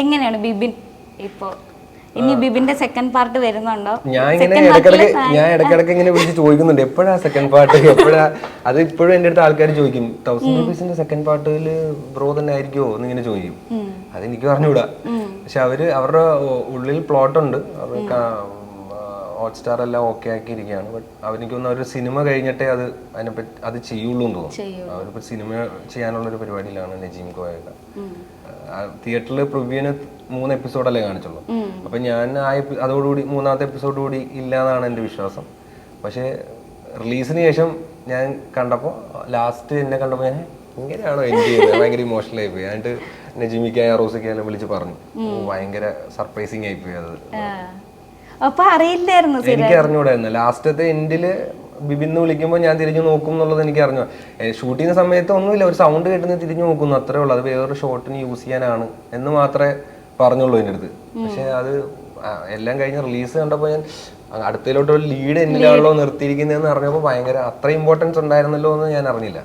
എങ്ങനെയാണ് ബിബിൻ ഇപ്പോ? ഇനി ബിബിന്റെ സെക്കൻഡ് പാർട്ട് വരുന്നുണ്ടോ? ഞാൻ ഇങ്ങനെ ഇടക്കിടക്ക് ഞാൻ ഇടക്കിടക്ക് ഇങ്ങനെ വിളിച്ച് ചോദിക്കുന്നുണ്ട്. എപ്പോഴാ സെക്കൻഡ് പാർട്ട് എപ്പോഴാ? അത് ഇപ്പോഴും എന്റെ അടുത്ത് ആൾക്കാർ ചോദിക്കും. തൗസൻഡ് റുപ്പീസിന്റെ സെക്കൻഡ് പാർട്ടിൽ ബ്രോ തന്നെ ആയിരിക്കുമോ എന്ന് ഇങ്ങനെ ചോദിക്കും. അതെനിക്ക് പറഞ്ഞുകൂടാ പക്ഷെ അവർ അവരുടെ ഉള്ളിൽ പ്ലോട്ട് ഉണ്ട്. അവർ ഹോട്ട്സ്റ്റാർ എല്ലാം ഓക്കെ ആക്കിയിരിക്കുകയാണ്. ബട്ട് അവർക്ക് തോന്നുന്നു ഒരു സിനിമ കഴിഞ്ഞിട്ടേ അത് അതിനെപ്പറ്റി അത് ചെയ്യുള്ളൂ എന്ന് തോന്നുന്നു. അവരിപ്പോ സിനിമ ചെയ്യാനുള്ള ഒരു പരിപാടിയിലാണ് നജീം കോയൊക്കെ തിയേറ്ററിൽ പ്രിവ്യൂന് മൂന്ന് എപ്പിസോഡല്ലേ കാണിച്ചുള്ളൂ. അപ്പൊ ഞാൻ ആ അതോടുകൂടി മൂന്നാമത്തെ എപ്പിസോഡ് കൂടി ഇല്ല എന്നാണ് എന്റെ വിശ്വാസം. പക്ഷേ റിലീസിന് ശേഷം ഞാൻ കണ്ടപ്പോൾ ലാസ്റ്റ് എന്നെ കണ്ടപ്പോൾ ഞാൻ ഇങ്ങനെയാണോ എൻഡ് ചെയ്യുന്നത് ഭയങ്കര ഇമോഷണൽ ആയിപ്പോയി എന്നിട്ട് നജിമിക്കായ റോസിക്കായാലും വിളിച്ച് പറഞ്ഞു. "ഓ, ഭയങ്കര സർപ്രൈസിങ് ആയിപ്പോയി അത്. അപ്പൊ അറിയില്ലായിരുന്നു എനിക്ക് അറിഞ്ഞൂടായിരുന്നു. ലാസ്റ്റത്തെ എൻഡിൽ ബിബിന്ന് വിളിക്കുമ്പോൾ ഞാൻ തിരിഞ്ഞു നോക്കും എന്നുള്ളത് എനിക്ക് അറിഞ്ഞു. ഷൂട്ട് ചെയ്യുന്ന സമയത്ത് ഒന്നുമില്ല ഒരു സൗണ്ട് കേട്ടുന്ന തിരിഞ്ഞു നോക്കുന്നു അത്രേ ഉള്ളൂ. അത് വേറൊരു ഷോട്ടിന് യൂസ് ചെയ്യാനാണ് എന്ന് മാത്രമേ പറഞ്ഞുള്ളൂ എന്റെ അടുത്ത്. പക്ഷെ അത് എല്ലാം കഴിഞ്ഞ് റിലീസ് കണ്ടപ്പോൾ ഞാൻ അടുത്തതിലോട്ട് ഒരു ലീഡ് എന്നിലാണല്ലോ നിർത്തിയിരിക്കുന്നതെന്ന് അറിഞ്ഞപ്പോൾ ഭയങ്കര അത്ര ഇമ്പോർട്ടൻസ് ഉണ്ടായിരുന്നല്ലോ എന്ന് ഞാൻ അറിഞ്ഞില്ല.